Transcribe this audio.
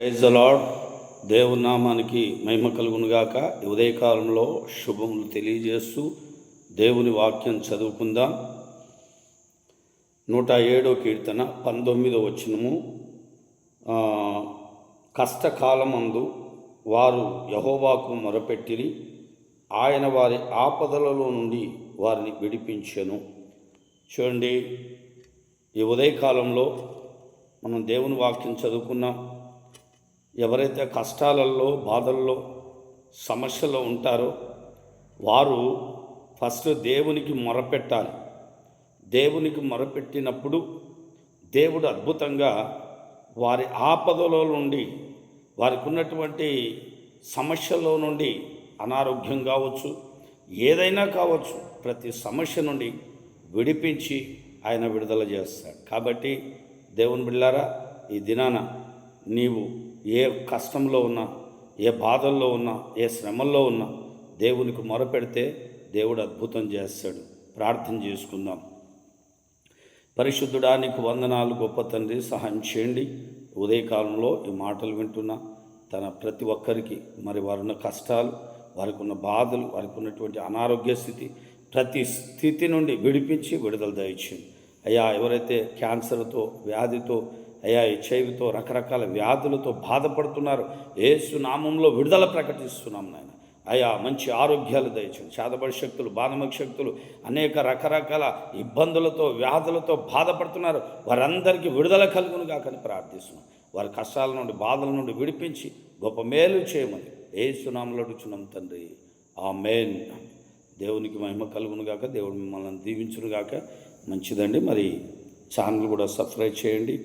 Praise the lord. దేవుని నామానికి మహిమ కలుగునుగాక. ఉదయకాలంలో శుభములు తెలియజేస్తూ దేవుని వాక్యం చదువుకుందాం. నూట ఏడో కీర్తన పంతొమ్మిదో వచనము. కష్టకాలమందు వారు యహోవాకు మొరపెట్టిరి ఆయన వారి ఆపదలలో నుండి వారిని విడిపించెను. చూడండి ఈ ఉదయకాలంలో మనం దేవుని వాక్యం చదువుకున్నాం. ఎవరైతే కష్టాలలో బాధల్లో సమస్యలో ఉంటారో వారు ఫస్ట్ దేవునికి మొరపెట్టాలి. దేవునికి మొరపెట్టినప్పుడు దేవుడు అద్భుతంగా వారి ఆపదలో నుండి వారికి ఉన్నటువంటి సమస్యలో నుండి అనారోగ్యం కావచ్చు ఏదైనా కావచ్చు ప్రతి సమస్య నుండి విడిపించి ఆయన విడుదల చేస్తాడు. కాబట్టి దేవుని బిళ్ళారా ఈ దినాన నీవు ఏ కష్టంలో ఉన్నా ఏ బాధల్లో ఉన్నా ఏ శ్రమల్లో ఉన్నా దేవునికి మొరపెడితే దేవుడు అద్భుతం చేస్తాడు. ప్రార్థన చేసుకుందాం. పరిశుద్ధుడా నీకు వందనాలు గొప్ప తండ్రి సహాయం చేయండి. ఉదయకాలంలో ఈ మాటలు వింటున్నా. తన ప్రతి ఒక్కరికి మరి వారున్న కష్టాలు వారికి ఉన్న బాధలు వారికి ఉన్నటువంటి అనారోగ్య స్థితి ప్రతి స్థితి నుండి విడిపించి విడుదల దయచేయండి. అయ్యా ఎవరైతే క్యాన్సర్తో వ్యాధితో అయ్యా హెచ్ఐవితో రకరకాల వ్యాధులతో బాధపడుతున్నారు. ఏసు నామంలో విడుదల ప్రకటిస్తున్నాం నాయన. అయా మంచి ఆరోగ్యాలు దయచండి చేతబడి శక్తులు బాధమక శక్తులు అనేక రకరకాల ఇబ్బందులతో వ్యాధులతో బాధపడుతున్నారు. వారందరికీ విడుదల కలుగును కాకని ప్రార్థిస్తున్నాం. వారి కష్టాల నుండి బాధల నుండి విడిపించి గొప్ప మేలు చేయమని ఏ సునామలో తండ్రి. ఆ మేన్ దేవునికి మహిమ కలుగును గాక దేవుడు మిమ్మల్ని దీవించును గాక మంచిదండి. మరి ఛానల్ కూడా సబ్స్క్రైబ్ చేయండి.